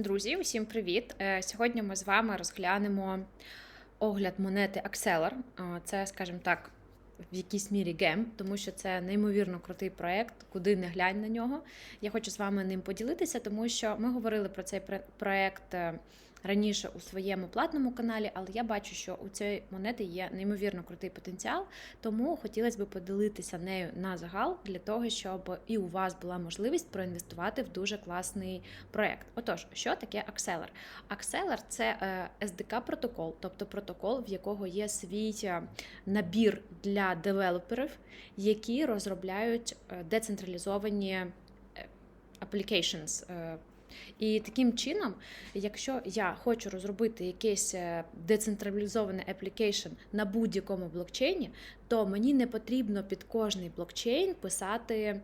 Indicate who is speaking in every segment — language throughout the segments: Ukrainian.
Speaker 1: Друзі, усім привіт! Е, Сьогодні ми з вами розглянемо огляд монети. Е, Це, скажімо так, в якійсь мірі гем, тому що це неймовірно крутий проект, куди не глянь на нього. Я хочу з вами ним поділитися, тому що ми говорили про цей проект е, раніше у своєму платному каналі, але я бачу, що у цієї монети є неймовірно крутий потенціал, тому хотілося б поділитися нею на загал для того, щоб і у вас була можливість проінвестувати в дуже класний проект. Отож, що таке Acceler? Acceler – це SDK протокол, тобто протокол, в якого є свій е, набір для девелоперів, які розробляють е, децентралізовані е, applications. І таким чином, якщо я хочу розробити якийсь е, децентралізований application на будь-якому блокчейні, то мені не потрібно під кожний блокчейн писати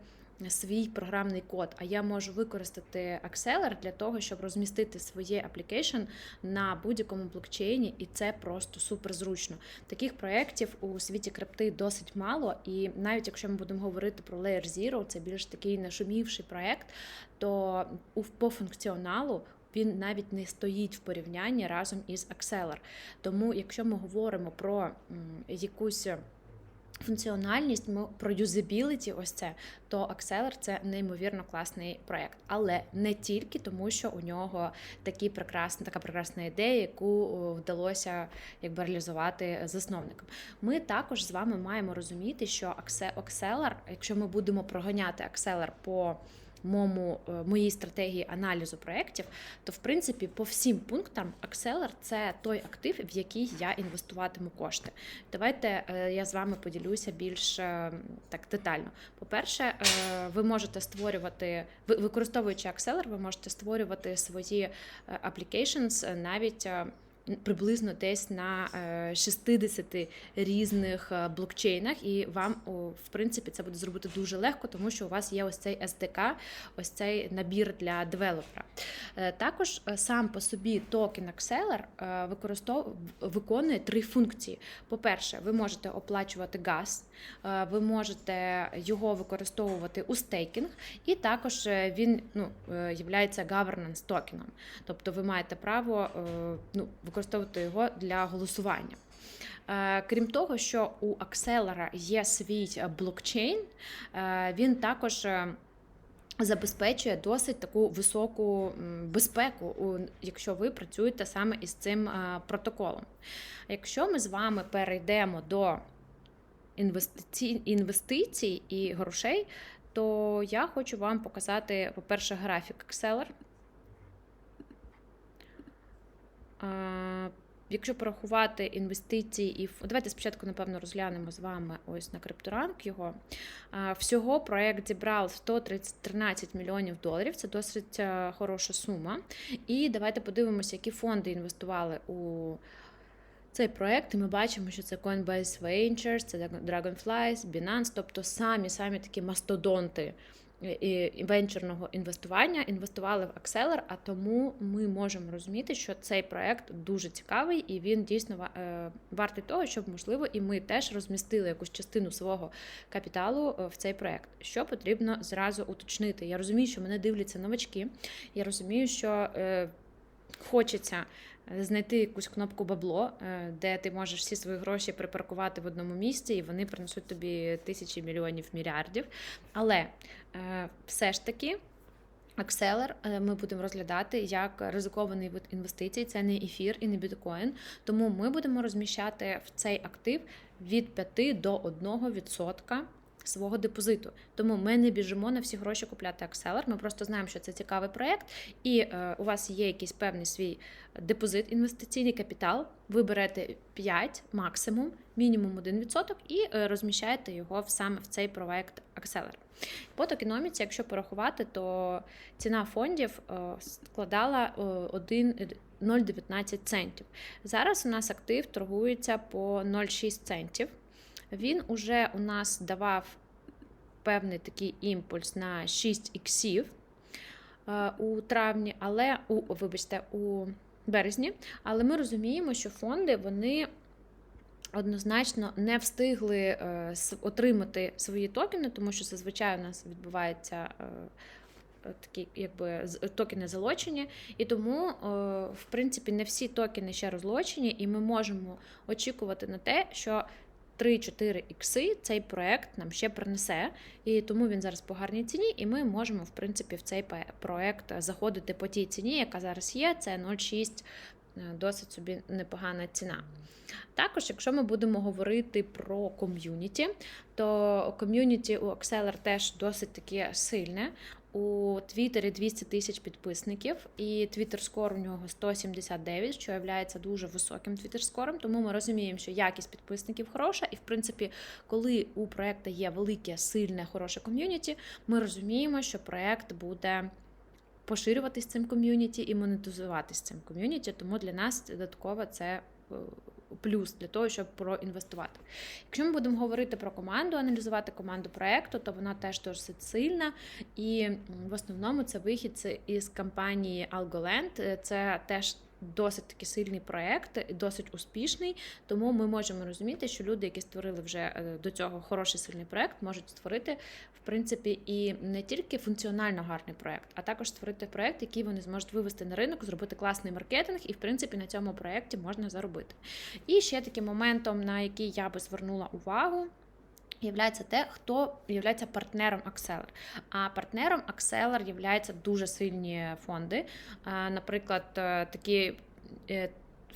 Speaker 1: свій програмний код, а я можу використати Acceler для того, щоб розмістити своє application на будь-якому блокчейні, і це просто супер зручно. Таких проєктів у світі крипти досить мало, і навіть якщо ми будемо говорити про Layer Zero, це більш такий нашумівший проєкт, то по функціоналу. Він навіть не стоїть в порівнянні разом із Acceler. Тому, якщо ми говоримо про якусь функціональність, про юзабіліті, ось це, то Акселер – це неймовірно класний проект. Але не тільки тому, що у нього такі прекрасна, така прекрасна ідея, яку вдалося якби реалізувати засновникам. Ми також з вами маємо розуміти, що Акселер, якщо ми будемо проганяти Акселер по моєму, е, моїй стратегії аналізу проєктів, то в принципі по всім пунктам Acceler – це той актив, в який я інвестуватиму кошти. Давайте е, я з вами поділюся більш е, так детально. По-перше, ви можете створювати, ви- використовуючи Acceler, ви можете створювати свої applications навіть. Е, Приблизно десь на е, 60 різних е, блокчейнах, і вам в принципі це буде зробити дуже легко, тому що у вас є ось цей SDK, ось цей набір для девелопера. Е, Також е, сам по собі токен Acceler е, використов... виконує три функції. По-перше, ви можете оплачувати газ, е, ви можете його використовувати у стейкінг, і також е, він ну, е, являється governance токеном. Тобто ви маєте право е, ну, його для голосування. Е, Крім того, що у Acceler є свій е, блокчейн, е, він також. Забезпечує досить таку високу безпеку, якщо ви працюєте саме із цим протоколом. Якщо ми з вами перейдемо до інвестицій, і грошей, то я хочу вам показати, по-перше, графік Acceler. Е, Якщо порахувати інвестиції і давайте спочатку, напевно, розглянемо з вами ось на крипторанк його. Всього проект зібрав 113 мільйонів доларів. Це досить е, хороша сума. І давайте подивимося, які фонди інвестували у цей проект. І ми бачимо, що це Coinbase Ventures, це Dragonflies, Binance, тобто самі самі такі мастодонти венчурного інвестування інвестували в Акселер, а тому ми можемо розуміти, що цей проект дуже цікавий і він дійсно е, вартий того, щоб можливо і ми теж розмістили якусь частину свого капіталу е, в цей проект. Що потрібно зразу уточнити? Я розумію, що мене дивляться новачки. Я розумію, що е, хочеться е, знайти якусь кнопку бабло, е, де ти можеш всі свої гроші припаркувати в одному місці, і вони принесуть тобі тисячі мільйонів мільярдів. Але е, все ж таки. Е, ми будемо розглядати як ризикований вид інвестицій. Це не ефір і не біткоін. Тому ми будемо розміщати в цей актив від 5 до 1% свого депозиту. Тому ми не біжимо на всі гроші купляти Acceler. Ми просто знаємо, що це цікавий проект, і е, у вас є якийсь певний свій депозит, інвестиційний капітал. Ви берете 5 максимум, мінімум 1% і е, розміщаєте його саме в цей проект Acceler. По токеноміці, якщо порахувати, то ціна фондів е, складала е, 1 0,19 центів. Зараз у нас актив торгується по 0,6 центів. Він уже у нас давав певний такий імпульс на 6 іксів е, у травні, але у вибачте, у березні. Але ми розуміємо, що фонди вони однозначно не встигли е, отримати свої токени, тому що зазвичай у нас відбувається е, такі, якби токени залочені, і тому, в принципі, не всі токени ще розлочені, і ми можемо очікувати на те, що 3-4 ікси цей проект нам ще принесе, і тому він зараз по гарній ціні, і ми можемо, в принципі, в цей проект заходити по тій ціні, яка зараз є. Це 0,6, е, досить собі непогана ціна. Також, якщо ми будемо говорити про ком'юніті, то ком'юніті у Acceler теж досить таке сильне. У Твіттері 200 тисяч підписників, і Twitter скор у нього 179, що є дуже високим Twitter скором. Тому ми розуміємо, що якість підписників хороша, і в принципі, коли у проекту є велике, сильне, хороше ком'юніті, ми розуміємо, що проект буде поширюватись цим ком'юніті і монетизуватись цим ком'юніті. Тому для нас додатково це е, плюс для того, щоб проінвестувати. Якщо ми будемо говорити про команду, аналізувати команду проекту, то вона теж досить сильна. І в основному це вихід із компанії Algoland. Це теж досить таки сильний проект, досить успішний. Тому ми можемо розуміти, що люди, які створили вже е, до цього хороший сильний проект, можуть створити в принципі і не тільки функціонально гарний проект, а також створити проект, який вони зможуть вивести на ринок, зробити класний маркетинг, і в принципі на цьому проекті можна заробити. І ще таким моментом, на який я би звернула увагу. Являється те, хто є партнером Acceler. А партнером Acceler являються дуже сильні фонди. Наприклад, е, такі е,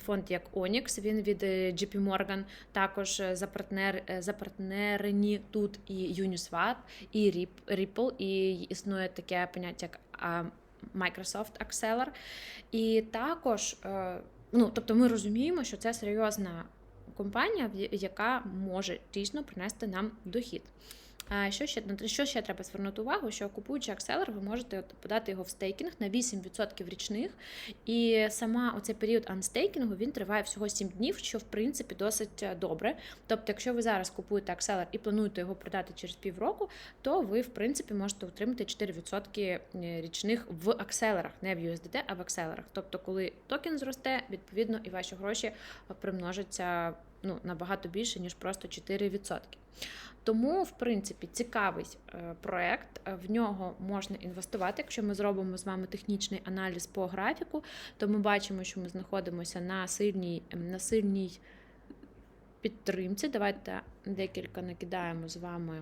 Speaker 1: фонд, як Onyx, він від е, JP Morgan, також запартнер, запартнерені тут і Uniswap, і Rip- Ripple, і існує таке поняття, як Microsoft Acceler. І також, ну, тобто ми розуміємо, що це серйозна компанія, яка може дійсно принести нам дохід. А Що ще, на що ще треба звернути увагу? Що купуючи Acceler, ви можете подати його в стейкінг на 8% річних. І сама оцей період анстейкінгу він триває всього 7 днів, що в принципі досить е, добре. Тобто, якщо ви зараз купуєте Acceler і плануєте його продати через півроку, то ви в принципі можете отримати 4% річних в акселерах, не в USDT, а в акселерах. Тобто, коли токен зросте, відповідно і ваші гроші примножаться ну, набагато більше, ніж просто 4%. Тому, в принципі, цікавий проєкт, проект. е, В нього можна інвестувати. Якщо ми зробимо з вами технічний аналіз по графіку, то ми бачимо, що ми знаходимося на сильній, на сильній підтримці. Давайте декілька накидаємо з вами.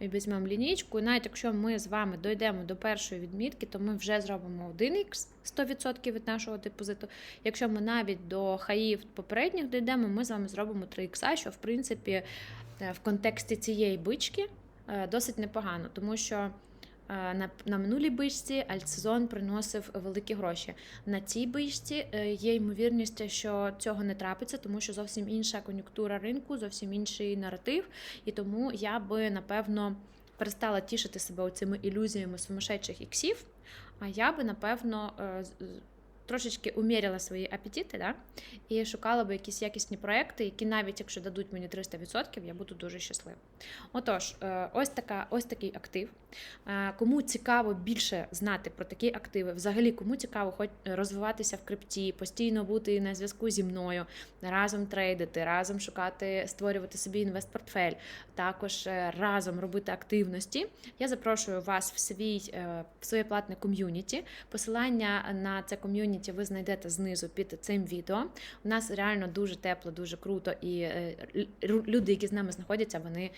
Speaker 1: І візьмемо лінійку. І навіть якщо ми з вами дійдемо до першої відмітки, то ми вже зробимо 1х 100% від нашого депозиту. Якщо ми навіть до хаїв попередніх дійдемо, ми з вами зробимо 3х, що в принципі е, в контексті цієї бички е, досить непогано, тому що на, на минулій бичці альтсезон приносив великі гроші. На цій бичці е, є ймовірність, що цього не трапиться, тому що зовсім інша кон'юнктура ринку, зовсім інший наратив. І тому я би напевно перестала тішити себе цими ілюзіями сумасшедших іксів. А я би напевно е, трошечки уміряла свої апетити, да? і шукала би якісь якісні проекти, які навіть якщо дадуть мені 300%, я буду дуже щаслива. Отож, е, ось така, ось такий актив. Е, Кому цікаво більше знати про такі активи, взагалі кому цікаво хоч розвиватися в крипті, постійно бути на зв'язку зі мною, разом трейдити, разом шукати, створювати собі інвестпортфель, також е, разом робити активності. Я запрошую вас в свій е, в своє платне ком'юніті. Посилання на це ком'юніті ви знайдете знизу під цим відео. У нас реально дуже тепло, дуже круто, і е, люди, які з нами знаходяться, вони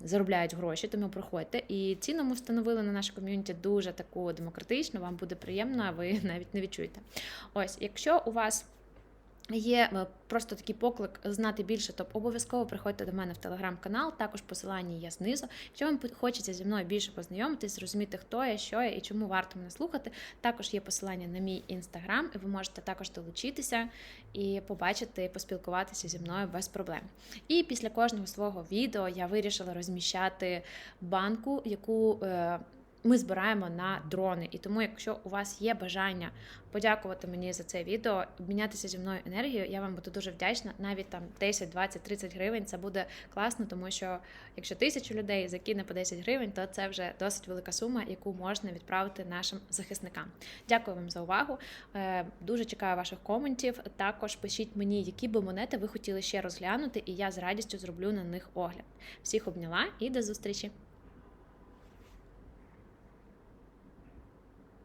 Speaker 1: заробляють гроші, тому проходьте. І ціну ми встановили на наше ком'юніті дуже таку демократичну. Вам буде приємно, а ви навіть не відчуєте. Ось, якщо у вас. Є е, просто такий поклик знати більше, то обов'язково приходьте до мене в телеграм-канал. Також посилання є знизу. Якщо вам хочеться зі мною більше познайомитись, зрозуміти, хто я, що я і чому варто мене слухати. Також є посилання на мій інстаграм, і ви можете також долучитися і побачити, поспілкуватися зі мною без проблем. І після кожного свого відео я вирішила розміщати банку, яку. Ми збираємо на дрони, і тому, якщо у вас є бажання подякувати мені за це відео, обмінятися зі мною енергією, я вам буду дуже вдячна. Навіть там 10, 20, 30 гривень це буде класно, тому що якщо тисячу людей закине по 10 гривень, то це вже досить велика сума, яку можна відправити нашим захисникам. Дякую вам за увагу. Е, Дуже чекаю ваших коментів. Також пишіть мені, які би монети ви хотіли ще розглянути, і я з радістю зроблю на них огляд. Всіх обняла і до зустрічі!